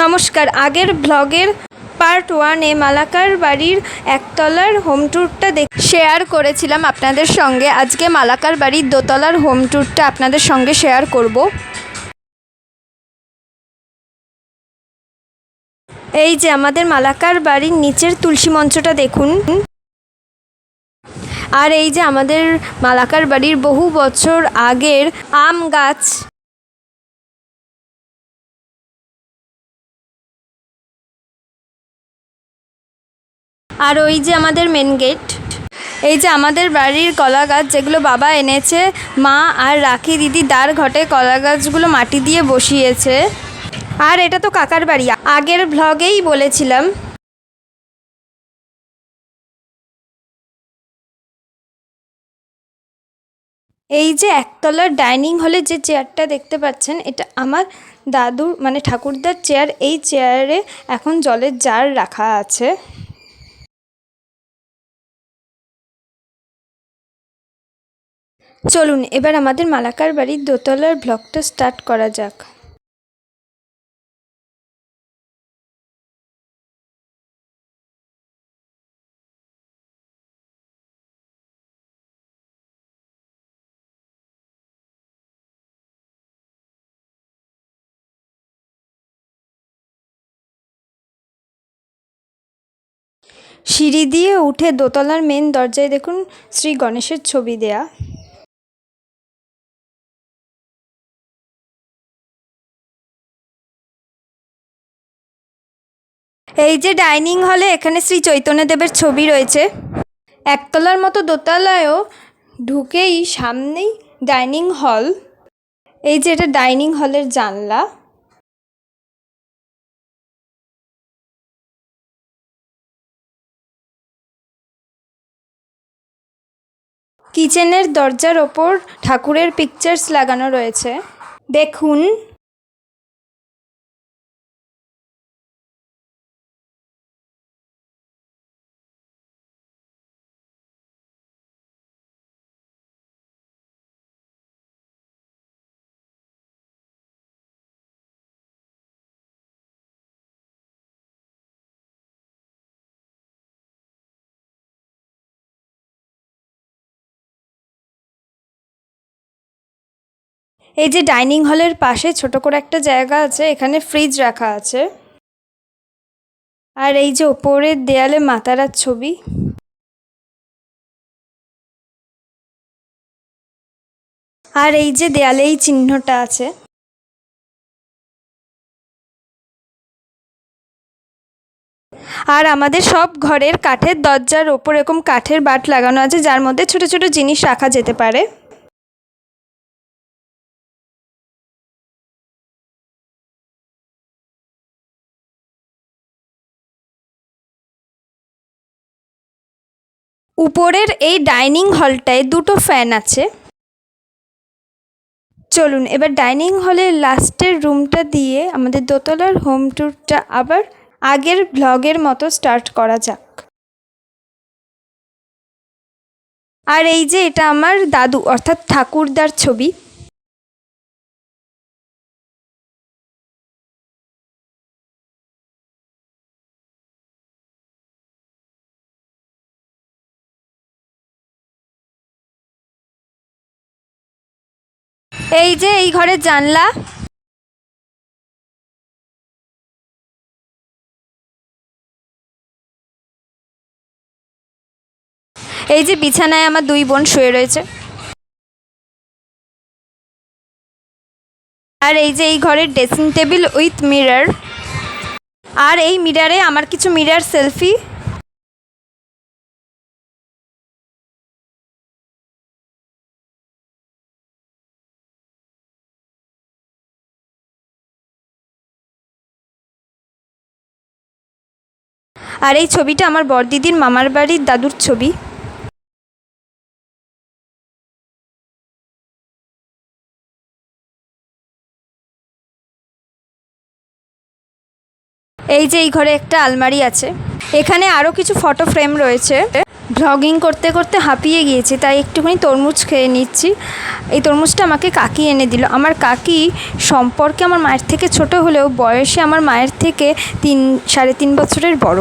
নমস্কার। আগের ব্লগের পার্ট ওয়ানে মালাকার বাড়ির একতলার হোম ট্যুরটা দেখ শেয়ার করেছিলাম আপনাদের সঙ্গে। আজকে মালাকার বাড়ির দোতলার হোম ট্যুরটা আপনাদের সঙ্গে শেয়ার করব। এই যে আমাদের মালাকার বাড়ির নিচের তুলসী মঞ্চটা দেখুন। আর এই যে আমাদের মালাকার বাড়ির বহু বছর আগের আম গাছ। আর ওই যে আমাদের মেন গেট এই যে আমাদের বাড়ির কলা গাছ যেগুলো বাবা এনেছে, মা আর রাখি দিদি দ্বার ঘটে কলা গাছগুলো মাটি দিয়ে বসিয়েছে। আর এটা তো কাকার বাড়ি, আগের ভ্লগেই বলেছিলাম। এই যে একতলার ডাইনিং হলে যে চেয়ারটা দেখতে পাচ্ছেন, এটা আমার দাদু মানে ঠাকুরদার চেয়ার এই চেয়ারে এখন জলের জার রাখা আছে। চলুন, এবার আমাদের মালাকার বাড়ির দোতলার ব্লগটা স্টার্ট করা যাক। সিঁড়ি দিয়ে উঠে দোতলার মেন দরজায় দেখুন শ্রী গণেশের ছবি দেয়া। এই যে ডাইনিং হলে এখানে শ্রী চৈতন্যদেবের ছবি রয়েছে। একতলার মতো দোতলায়ও ঢুকেই সামনেই ডাইনিং হল। এই যে এটা ডাইনিং হলের জানলা। কিচেনের দরজার ওপর ঠাকুরের পিকচার্স লাগানো রয়েছে। দেখুন। এই যে ডাইনিং হলের পাশে ছোট করে একটা জায়গা আছে, এখানে ফ্রিজ রাখা আছে। আর এই যে ওপরের দেয়ালে মাতারার ছবি। আর এই যে দেয়ালে এই চিহ্নটা আছে। আর আমাদের সব ঘরের কাঠের দরজার ওপর এরকম কাঠের বাট লাগানো আছে, যার মধ্যে ছোট ছোট জিনিস রাখা যেতে পারে। উপরের এই ডাইনিং হলটায় দুটো ফ্যান আছে। চলুন, এবার ডাইনিং হলের লাস্টের রুমটা দিয়ে আমাদের দোতলার হোম ট্যুরটা আবার আগের ব্লগের মতো স্টার্ট করা যাক। আর এই যে এটা আমার দাদু, অর্থাৎ ঠাকুরদার ছবি। এই যে এই ঘরের জানলা। এই যে বিছানায় আমার দুই বোন শুয়ে রয়েছে। আর এই যে এই ঘরের ড্রেসিং টেবিল উইথ মিরার আর এই মিরারে আমার কিছু মিরার সেলফি আর এই ছবিটা আমার বড়দিদির মামার বাড়ির দাদুর ছবি। এই যে এই ঘরে একটা আলমারি আছে। এখানে আরও কিছু ফটো ফ্রেম রয়েছে। ভ্লগিং করতে করতে হাঁপিয়ে গিয়েছি, তাই একটুখানি তরমুজ খেয়ে নিচ্ছি। এই তরমুজটা আমাকে কাকি এনে দিল। আমার কাকি সম্পর্কে আমার মায়ের থেকে ছোট হলেও বয়সে আমার মায়ের থেকে তিন, সাড়ে তিন বছরের বড়।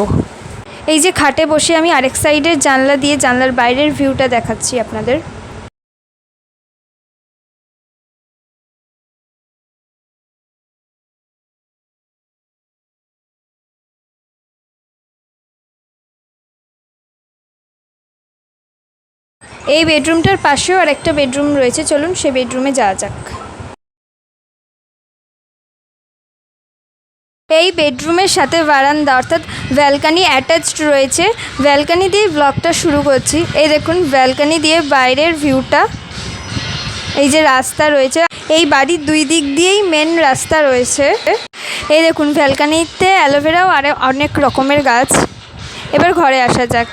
এই যে খাটে বসে আমি আরেক সাইডের জানলা দিয়ে জানলার বাইরের ভিউটা দেখাচ্ছি আপনাদের। এই বেডরুমটার পাশেও আর একটা বেডরুম রয়েছে, চলুন সে বেডরুমে যাওয়া যাক। এই বেডরুমের সাথে বারান্দা, অর্থাৎ ব্যালকানি অ্যাটাচড রয়েছে। ব্যালকানি দিয়ে ব্লগটা শুরু করছি। এই দেখুন, ব্যালকানি দিয়ে বাইরের ভিউটা এই যে রাস্তা রয়েছে, এই বাড়ির দুই দিক দিয়েই মেন রাস্তা রয়েছে। এই দেখুন, ব্যালকানিতে অ্যালোভেরাও আর অনেক রকমের গাছ। এবার ঘরে আসা যাক।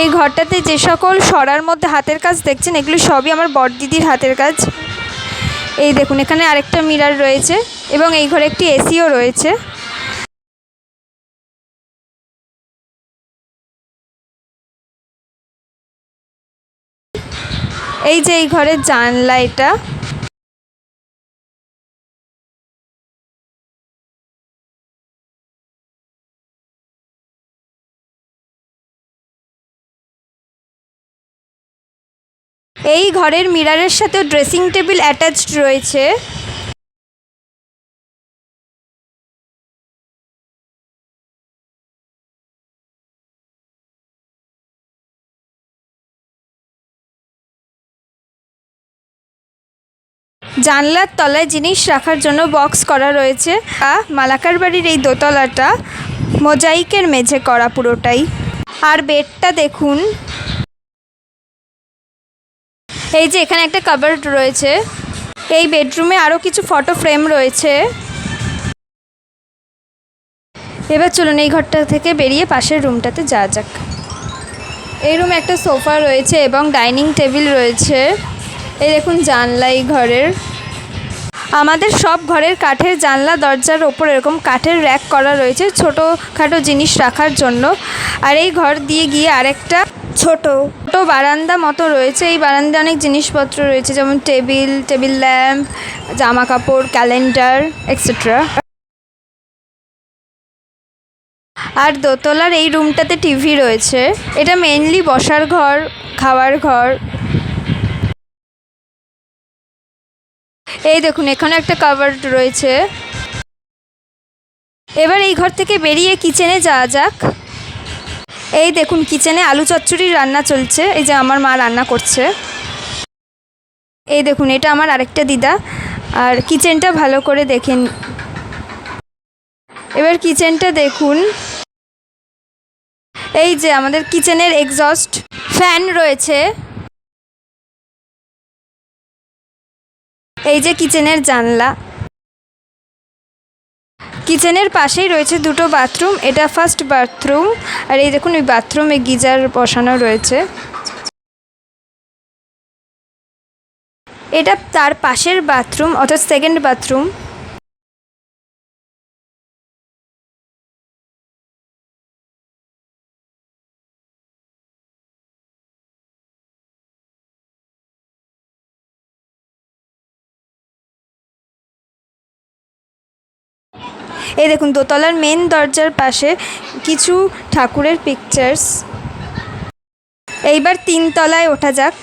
এই ঘরটাতে যে সকল সরার মধ্যে হাতের কাজ দেখছেন, এগুলো সবই আমার বড়দিদির হাতের কাজ। এই দেখুন, এখানে আরেকটা মিরার রয়েছে এবং এই ঘরে একটি এসিও রয়েছে। এই যে এই ঘরের জানলা এটা। এই ঘরের মিরারের সাথে ড্রেসিং টেবিল অ্যাটাচড রয়েছে। জানলার তলায় জিনিস রাখার জন্য বক্স করা রয়েছে। আ, মালাকার বাড়ির এই দোতলাটা মোজাইকের মেঝে করা পুরোটাই। আর বেডটা দেখুন। এই যে এখানে একটা কাবার্ড রয়েছে। এই বেডরুমে আরও কিছু ফটো ফ্রেম রয়েছে। এবার চলুন এই ঘরটা থেকে বেরিয়ে পাশের রুমটাতে যাওয়া যাক। এই রুমে একটা সোফা রয়েছে এবং ডাইনিং টেবিল রয়েছে। এই দেখুন জানলা এই ঘরের। আমাদের সব ঘরের কাঠের জানলা, দরজার ওপর এরকম কাঠের র্যাক করা রয়েছে, ছোটোখাটো জিনিস রাখার জন্য। আর এই ঘর দিয়ে গিয়ে আরেকটা ছোট, ছোটো বারান্দা মতো রয়েছে। এই বারান্দায় অনেক জিনিসপত্র রয়েছে, যেমন টেবিল টেবিল ল্যাম্প জামা কাপড় ক্যালেন্ডার এক্সেট্রা আর দোতলার এই রুমটাতে টিভি রয়েছে। এটা মেনলি বসার ঘর, খাওয়ার ঘর। এই দেখুন, এখানে একটা কাভার্ড রয়েছে। এবার এই ঘর থেকে বেরিয়ে কিচেনে যাওয়া যাক। এই দেখুন কিচেনে আলু চচ্চড়ি রান্না চলছে। এই যে আমার মা রান্না করছে। এই দেখুন, এটা আমার আরেকটা দিদা। আর কিচেনটা ভালো করে দেখেন। এবার কিচেনটা দেখুন। এই যে আমাদের কিচেনের এক্সস্ট ফ্যান রয়েছে। এই যে কিচেনের জানলা। কিচেনের পাশেই রয়েছে দুটো বাথরুম, এটা ফার্স্ট বাথরুম আর এই দেখুন, ওই বাথরুমে গিজার বসানো রয়েছে। এটা তার পাশের বাথরুম অর্থাৎ সেকেন্ড বাথরুম এই দেখুন, দোতলার মেন দরজার পাশে কিছু ঠাকুরের পিকচার্স এইবার তিনতলায় ওঠা যাক।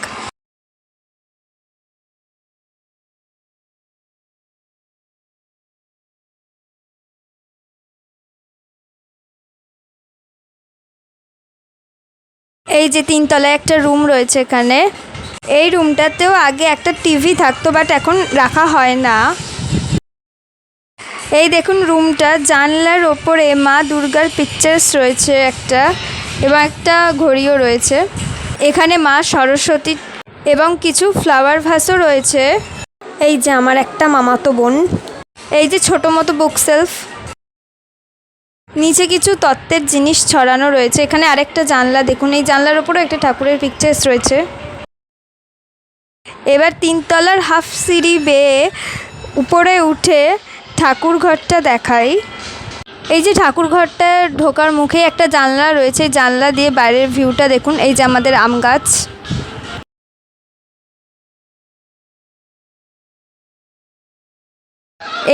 এই যে তিনতলায় একটা রুম রয়েছে এখানে। এই রুমটাতেও আগে একটা টিভি থাকতো বাট এখন রাখা হয় না। এই দেখুন রুমটা, জানলার ওপরে মা দুর্গার পিকচার্স রয়েছে একটা এবং একটা ঘড়িও রয়েছে। এখানে মা সরস্বতী এবং কিছু ফ্লাওয়ার ভাসও রয়েছে। এই যে আমার একটা মামাতো বোন। এই যে ছোটো মতো বুক সেলফ নিচে কিছু তত্ত্বের জিনিস ছড়ানো রয়েছে। এখানে আরেকটা জানলা দেখুন। এই জানলার ওপরেও একটা ঠাকুরের পিকচার্স রয়েছে। এবার তিনতলার হাফ সিঁড়ি বেয়ে উপরে উঠে ঠাকুর ঘরটা দেখাই। এই যে ঠাকুর ঘরটা ঢোকার মুখে একটা জানলা রয়েছে, জানলা দিয়ে বাইরের ভিউটা দেখুন। এই যে আমাদের আম গাছ।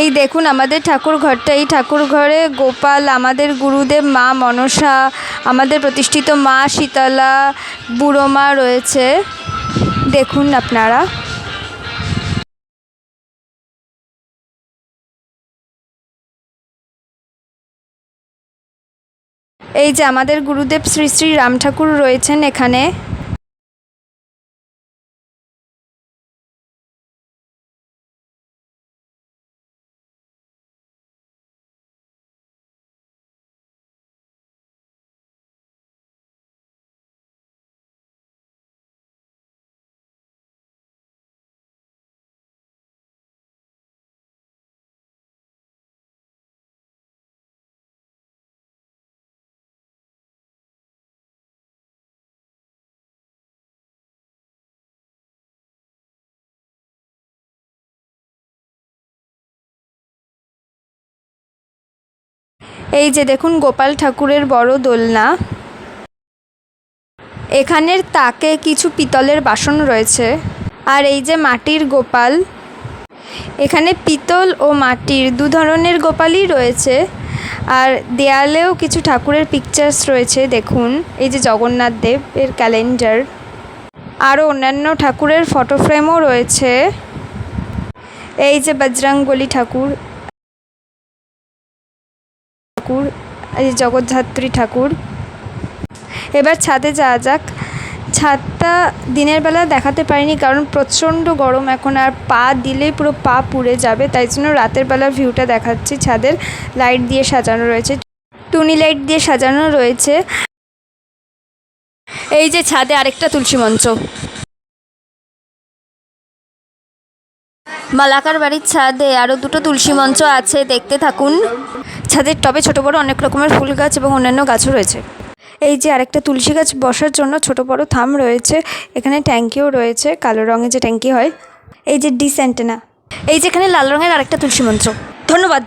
এই দেখুন আমাদের ঠাকুর ঘরটা এই ঠাকুর ঘরে গোপাল, আমাদের গুরুদেব, মা মনসা, আমাদের প্রতিষ্ঠিত মা শীতলা, বুড়ো মা রয়েছে। দেখুন আপনারা। এই যে আমাদের গুরুদেব শ্রী শ্রী রাম ঠাকুর রয়েছেন এখানে। এই যে দেখুন গোপাল ঠাকুরের বড় দোলনা। এখানের তাকে কিছু পিতলের বাসন রয়েছে। আর এই যে মাটির গোপাল। এখানে পিতল ও মাটির দু ধরনের গোপালই রয়েছে। আর দেয়ালেও কিছু ঠাকুরের পিকচার্স রয়েছে, দেখুন। এই যে জগন্নাথ দেব এর ক্যালেন্ডার আরও অন্যান্য ঠাকুরের ফটো ফ্রেমও রয়েছে। এই যে বজরংবলী ঠাকুর ঠাকুর, এই জগদ্ধাত্রী ঠাকুর। এবার ছাদে যাওয়া যাক। ছাদটা দিনের বেলা দেখাতে পারিনি কারণ প্রচণ্ড গরম এখন আর পা দিলেই পুরো পা পুড়ে যাবে, তাই জন্য রাতের বেলা ভিউটা দেখাচ্ছি ছাদের। লাইট দিয়ে সাজানো রয়েছে, টুনি লাইট দিয়ে সাজানো রয়েছে। এই যে ছাদে আরেকটা তুলসী মঞ্চ। মালাকার বাড়ির ছাদে আরও দুটো তুলসী মঞ্চ আছে, দেখতে থাকুন। ছাদের টবে ছোট বড় অনেক রকমের ফুল গাছ এবং অন্যান্য গাছও রয়েছে। এই যে আরেকটা তুলসী গাছ বসার জন্য ছোট বড় থাম রয়েছে, এখানে ট্যাঙ্কিও রয়েছে, কালো রঙের যে ট্যাঙ্কি হয়। এই যে ডিস অ্যান্টেনা, এই যে এখানে লাল রঙের আরেকটা তুলসী মঞ্চ। ধন্যবাদ।